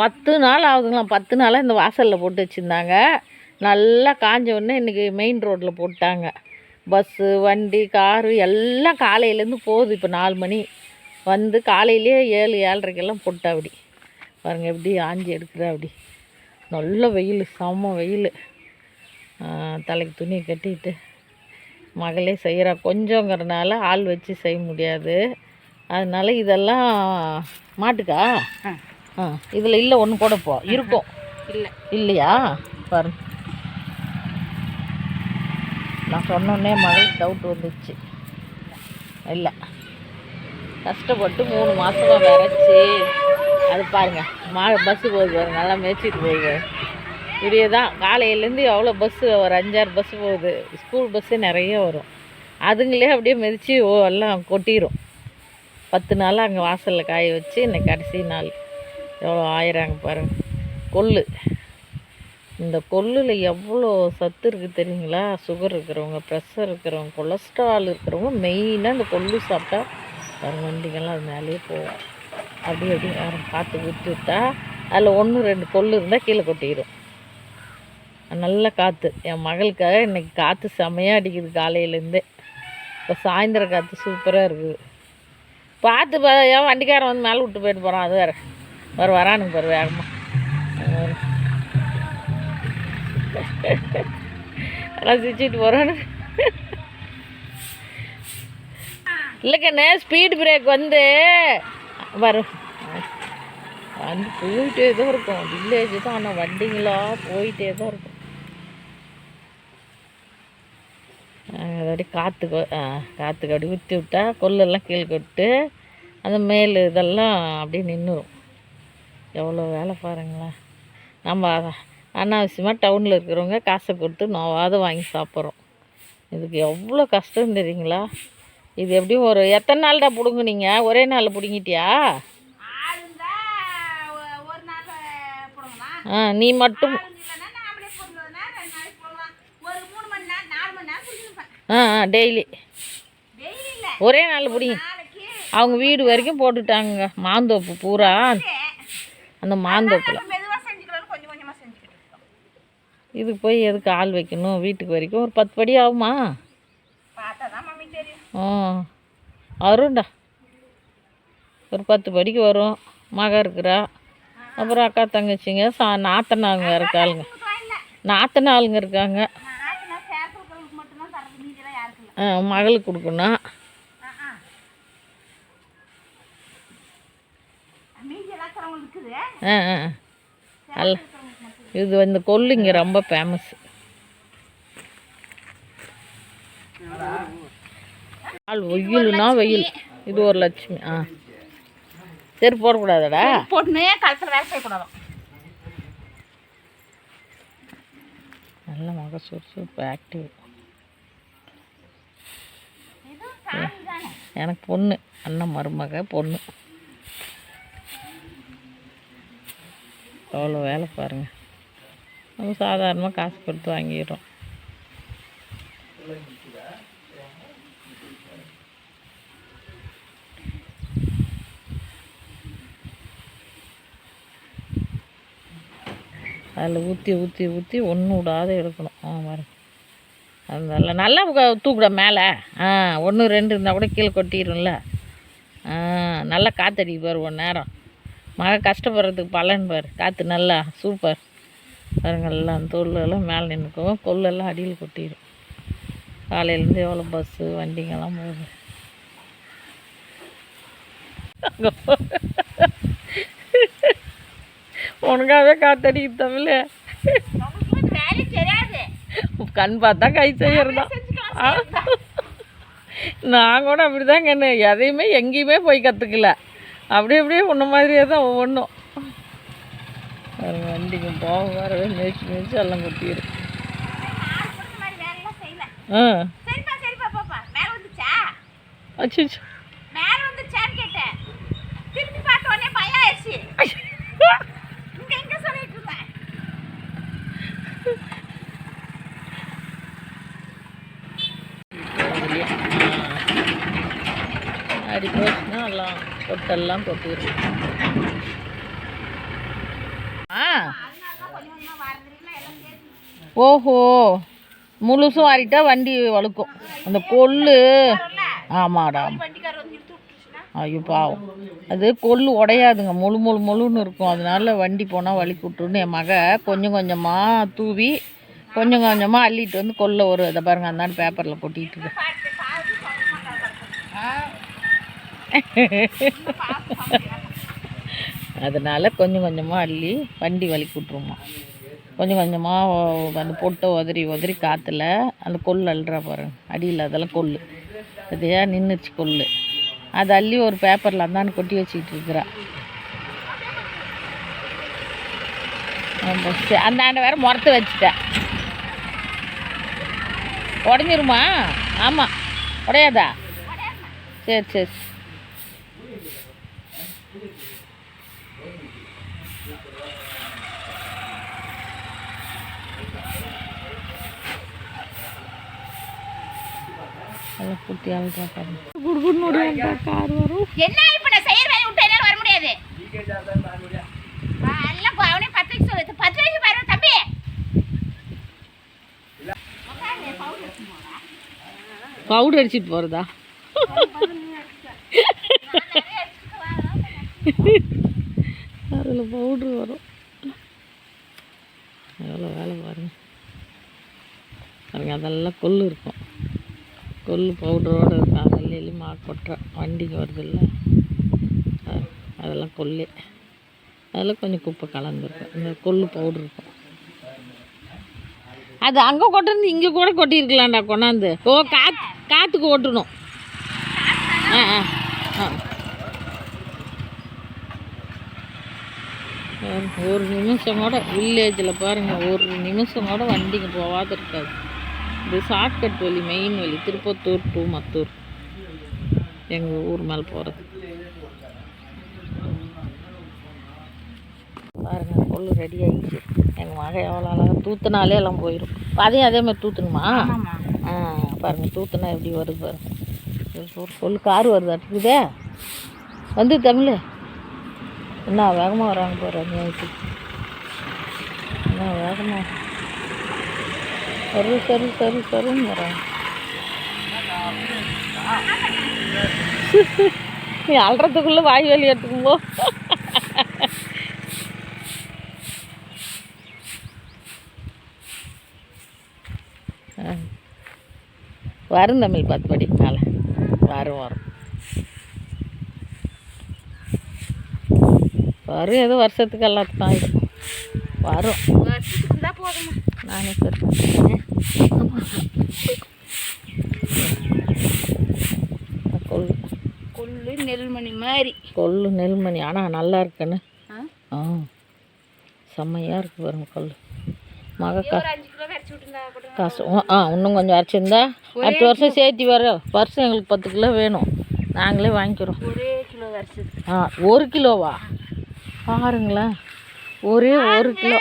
பத்து நாள் ஆகுதுங்களாம் பத்து நாளாக இந்த வாசலில் போட்டு வச்சுருந்தாங்க. நல்லா காஞ்ச உடனே இன்றைக்கி மெயின் ரோட்டில் போட்டாங்க. பஸ்ஸு வண்டி காரு எல்லாம் காலையிலேருந்து போகுது இப்போ நாலு மணி. வந்து காலையிலேயே ஏழு ஏழரைக்கெல்லாம் போட்டா அப்படி பாருங்கள் எப்படி ஆஞ்சி எடுக்கிற அப்படி. நல்ல வெயில் செம்ம வெயில். தலைக்கு துணியை கட்டிட்டு மகளே செய்கிறா கொஞ்சங்கிறனால ஆள் வச்சு செய்ய முடியாது. அதனால் இதெல்லாம் மாட்டுக்கா? ஆ. இதில் இல்லை ஒன்று கூட போ. இருக்கும். இல்லை. இல்லையா? பாரு. நான் சொன்னோடனே மகளுக்கு டவுட் வந்துச்சு. இல்லை. கஷ்டப்பட்டு மூணு மாதமாக விரைச்சி. அது பாருங்க மா பஸ்ஸு போகுது பாருங்க நல்லா மேய்ச்சிட்டு போகுது இப்படியே தான் காலையிலேருந்து எவ்வளோ பஸ்ஸு ஒரு அஞ்சாறு பஸ்ஸு போகுது. ஸ்கூல் பஸ்ஸு நிறைய வரும். அதுங்களே அப்படியே மிதித்து ஓ எல்லாம் கொட்டிடும் பத்து நாள் அங்கே வாசலில் காய வச்சு இன்னைக்கு கடைசி நாள். எவ்வளோ ஆயிராங்க பாருங்க. கொள்ளு. இந்த கொள்ளில் எவ்வளோ சத்து இருக்குது தெரியுங்களா? சுகர் இருக்கிறவங்க ப்ரெஷர் இருக்கிறவங்க கொலஸ்ட்ரால் இருக்கிறவங்க மெயினாக இந்த கொள்ளு சாப்பிட்டா பாருங்க வண்டிங்கெல்லாம் அது மேலேயே போகும். அப்படி அப்படி யாரும் காற்று ஊற்றி விட்டா அதில் ஒன்று ரெண்டு கொள்ளு இருந்தால் கீழே கொட்டிடும். நல்ல காற்று என் மகளுக்காக இன்றைக்கி காற்று செமையாக அடிக்குது காலையிலேருந்தே. இப்போ சாயந்தரம் காற்று சூப்பராக இருக்குது. பார்த்து பா ஏன் வண்டிக்காரன் வந்து மேலே விட்டு போயிட்டு போகிறான் அது வேறு. ஒரு வரானுங்க பாரு வேகமாக எல்லாம் சிரிச்சுட்டு போகிறானு இல்லைக்கண்ணே ஸ்பீட் பிரேக் வந்து. வரும் வந்து போயிட்டே தான் இருக்கும். வில்லேஜ் தான் ஆனால் வண்டிங்களா போயிட்டே தான் இருக்கும். அப்படி காற்றுக்கு காற்றுக்கு அப்படி ஊற்றி விட்டா கொல்லெல்லாம் கீழே கொட்டு அந்த மேல் இதெல்லாம் அப்படியே நின்றுடும் எவ்வளோ வேலை பாருங்களேன். நம்ம அனாவசியமாக டவுனில் இருக்கிறவங்க காசை கொடுத்து நோவாத வாங்கி சாப்பிட்றோம். இதுக்கு எவ்வளோ கஷ்டம் தெரியுங்களா? இது எப்படியும் ஒரு எத்தனை நாள்டா பிடுங்குனீங்க ஒரே நாளில் பிடுங்கிட்டியா? நாள் போடுங்களாம் ஆ நீ மட்டும் ஆ ஆ டெய்லி. ஒரே நாள் பிடிங்க. அவங்க வீடு வரைக்கும் போட்டுட்டாங்க மாந்தோப்பு பூரா. அந்த மாந்தோப்பில். இதுக்கு போய் எதுக்கு ஆள் வைக்கணும்? வீட்டுக்கு வரைக்கும் ஒரு பத்து படி ஆகுமா? ஆ. வரும்டா ஒரு பத்து படிக்கு வரும். மக இருக்கிறா. அப்புறம் அக்கா தங்கச்சிங்க சா நாத்தனாங்க இருக்காளுங்க. நாத்தனாளுங்க இருக்காங்க. நான் நான் சேர் கொடுக்கறதுக்கு மட்டும்தான் தரது மீதியெல்லாம் யாருக்கும் இல்லை ஆ, மகளுக்கு கொடுக்கணும் ஆ ஆ ஆ. அல்ல இது இந்த கொள்ளு இங்கே ரொம்ப ஃபேமஸ் ஆள் வெயிலுனா வெயில். இது ஒரு லட்சுமி ஆ. சரி போடக்கூடாதடா. போட்டுனே கழுத்தில் வேலை செய்யக்கூடாது நல்ல மக சுறுசுறுப்பு ஆக்டிவ் எனக்கு பொண்ணு அண்ணன் மருமக பொண்ணு. எவ்வளோ வேலை பாருங்க. நம்ம சாதாரணமாக காசு கொடுத்து வாங்கிடுறோம். அதில் ஊற்றி ஊற்றி ஊற்றி ஒன்று விடாத எடுக்கணும். ஆ பாருங்க. அதனால நல்லா தூக்கிட மேலே. ஆ ஒன்று ரெண்டு இருந்தால் கூட கீழே கொட்டிடும்ல. ஆ நல்லா காற்றடிக்கு பாரு ஒரு நேரம். மழை கஷ்டப்படுறதுக்கு பலன் பாரு. காற்று நல்லா சூப்பர் பாருங்க எல்லாம் தோல் எல்லாம் மேலே நின்றுக்கும் கொல்லெல்லாம் அடியில் கொட்டிடும் காலையிலேருந்து எவ்வளோ பஸ்ஸு வண்டிங்கெல்லாம் போகுது. உனக்காகவே காத்தடிக்குது தமிழ். கண் பார்த்தா கை செய்யறதா? நான் கூட அப்படி தான் கண்ணு எதையுமே எங்கேயுமே போய் கற்றுக்கல அப்படி அப்படியே உன்ன மாதிரியே தான் ஒவ்வொன்றும் பாருங்க வண்டிக்கு போக வரவே மேய்ச்சி மேய்ச்சி எல்லாம் கொட்டிடும் ஆ. இருந்தேன் அடி போச்சுன்னா எல்லாம். பொட்டெல்லாம் கொட்டிடும் ஆ. ஓஹோ. முழுசும் வாரிட்டா வண்டி வழுக்கும். அந்த கொள்ளு. ஆமாடா. ஐயோ பாவம். அது கொள்ளு உடையாதுங்க. முழு முழு முழுன்னு இருக்கும். அதனால வண்டி போனால் வழி விட்டுருன்னு என் மக கொஞ்சம் கொஞ்சமாக தூவி கொஞ்சம் கொஞ்சமாக அள்ளிட்டு வந்து கொல்ல ஒரு இதை பாருங்க. அந்த பேப்பரில் கொட்டிகிட்டு இருக்கு. அதனால் கொஞ்சம் கொஞ்சமாக அள்ளி வண்டி வலிக்கு விட்ருமா கொஞ்சம் கொஞ்சமாக அந்த பொட்டை உதறி உதறி காற்றுல அந்த கொல் அள்ளுறா பாருங்க அடியில் அதெல்லாம் கொல் அதையா நின்றுச்சு கொல் அதை அள்ளி ஒரு பேப்பரில் அந்தான்னு கொட்டி வச்சுக்கிட்டு இருக்கிறா. ஆமா, சரி, வேற முறத்து வச்சுட்டேன் உடஞ்சிருமா? ஆமாம் உடையாதா? சரி சரி. குட்டி அழுதா பாருங்க. குடுகுன்னு ஓடியாண்டா கார் வரும் என்ன இப்போ நான் செய்யற வேலையை விட்டு என்னால் வர முடியாது? எல்லாம் அவனே பத்து வயசு சொல்லு பத்து வயசு பாரு தம்பி. பவுடர் அடிச்சிட்டு போகிறதா அதில் பவுட்ரு வரும். எவ்வளோ வேலை பாருங்க. பாருங்க அதெல்லாம் கொள்ளு இருக்கும். கொல்லு பவுடரோடு இருக்கும் அதெல்லாம் எள்ளி மா கொட்டுறேன் வண்டிக்கு வருதில்ல அதெல்லாம் கொல்லு. அதில் கொஞ்சம் குப்பை கலந்துருக்கும். இந்த கொல்லு பவுடர் இருக்கும். அது அங்கே கொட்டிருந்து இங்கே கூட கொட்டியிருக்கலாம்டா கொண்டாந்து. ஓ காத் காற்றுக்கு ஓட்டணும். ஆ ஆ ஆ ஒரு நிமிஷம் கூட வில்லேஜில் பாருங்கள் ஒரு நிமிஷம் கூட வண்டிங்க போகாத இருக்காது. இது ஷார்ட்கட் வழி மெயின் வழி திருப்பத்தூர் டு மத்தூர். எங்கள் ஊர் மேலே போகிறது பாருங்க கொள்ளு ரெடி ஆகிடுச்சு எங்கள் மகன் எவ்வளோ அழகாக தூத்துனாலே எல்லாம் போயிடும் அதையும் அதே மாதிரி தூத்தணுமா? ஆ பாருங்க தூத்துனா எப்படி வருது பாருங்க. ஒரு கொள்ளு கார் வருது இருக்குதே வந்து தமிழ். என்ன வேகமாக வராங்க பாரு அநியாயத்துக்கு என்ன வேகமாக சரி சரி சரி சரின்னு நீ அல்றதுக்குள்ளே வாய் வலி எடுத்துக்கும்போ வரும் தமிழ் பத்து படிக்கு மேலே. வரும் வரும். வரும் ஏதோ வருஷத்துக்கு எல்லாத்துக்கும் ஆகிடும் வரும். வருஷத்துக்கு இருந்தா போதுமா நானே சொல்கிறேன் கொள்ளு கொள்ளு நெல்மணி மாதிரி. கொள்ளு நெல்மணி. ஆனால் நல்லா இருக்குன்னு. ஆ? செம்மையாக இருக்கு பாருங்க கொள்ளு. கூட காசு. ஆ, இன்னும் கொஞ்சம் அரைச்சிருந்தா அடுத்த வருஷம் சேர்த்தி வர வருஷம் எங்களுக்கு பத்து கிலோ வேணும். நாங்களே வாங்கிக்கிறோம். ஒரே கிலோ வருஷத்துக்கு ஆ ஒரு கிலோவா? பாருங்களேன். ஒரே ஒரு கிலோ.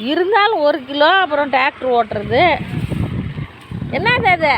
இருந்தாலும் ஒரு கிலோ அப்புறம் டிராக்டர் ஓட்டுறது. என்னது அது?